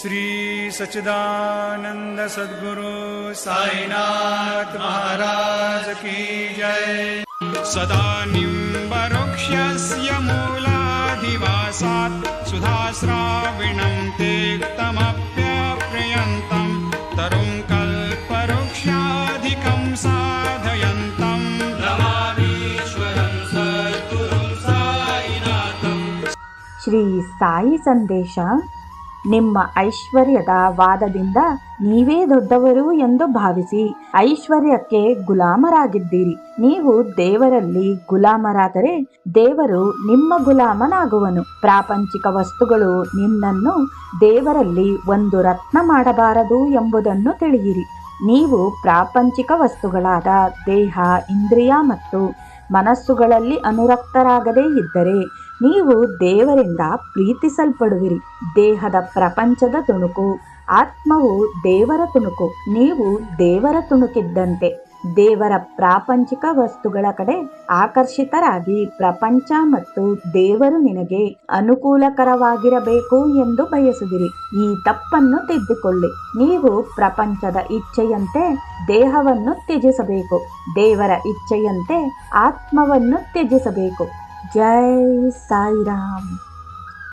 श्रीसच्चिदानन्द सद्गुरु साईनाथ महाराज की जय। सदा निक्षस्य मूलाधिवासात् सुधाश्राविणम् ते तमप्यप्रयन्तम् तरुङ्कल्पवृक्षाधिकम् साधयन्तम् श्री साई सन्देशा ನಿಮ್ಮ ಐಶ್ವರ್ಯದ ವಾದದಿಂದ ನೀವೇ ದೊಡ್ಡವರು ಎಂದು ಭಾವಿಸಿ ಐಶ್ವರ್ಯಕ್ಕೆ ಗುಲಾಮರಾಗಿದ್ದೀರಿ. ನೀವು ದೇವರಲ್ಲಿ ಗುಲಾಮರಾದರೆ ದೇವರು ನಿಮ್ಮ ಗುಲಾಮನಾಗುವನು. ಪ್ರಾಪಂಚಿಕ ವಸ್ತುಗಳು ನಿನ್ನನ್ನು ದೇವರಲ್ಲಿ ಒಂದು ರತ್ನ ಮಾಡಬಾರದು ಎಂಬುದನ್ನು ತಿಳಿಯಿರಿ. ನೀವು ಪ್ರಾಪಂಚಿಕ ವಸ್ತುಗಳಾದ ದೇಹ, ಇಂದ್ರಿಯ ಮತ್ತು ಮನಸ್ಸುಗಳಲ್ಲಿ ಅನುರಕ್ತರಾಗದೇ ಇದ್ದರೆ ನೀವು ದೇವರಿಂದ ಪ್ರೀತಿಸಲ್ಪಡುವಿರಿ. ದೇಹದ ಪ್ರಪಂಚದ ತುಣುಕು, ಆತ್ಮವು ದೇವರ ತುಣುಕು, ನೀವು ದೇವರ ತುಣುಕಿದ್ದಂತೆ. ದೇವರ ಪ್ರಾಪಂಚಿಕ ವಸ್ತುಗಳ ಕಡೆ ಆಕರ್ಷಿತರಾಗಿ ಪ್ರಪಂಚ ಮತ್ತು ದೇವರು ನಿನಗೆ ಅನುಕೂಲಕರವಾಗಿರಬೇಕು ಎಂದು ಬಯಸುವಿರಿ. ಈ ತಪ್ಪನ್ನು ತಿದ್ದಿಕೊಳ್ಳಿ. ನೀವು ಪ್ರಪಂಚದ ಇಚ್ಛೆಯಂತೆ ದೇಹವನ್ನು ತ್ಯಜಿಸಬೇಕು. ದೇವರ ಇಚ್ಛೆಯಂತೆ ಆತ್ಮವನ್ನು ತ್ಯಜಿಸಬೇಕು. Jai Sairam.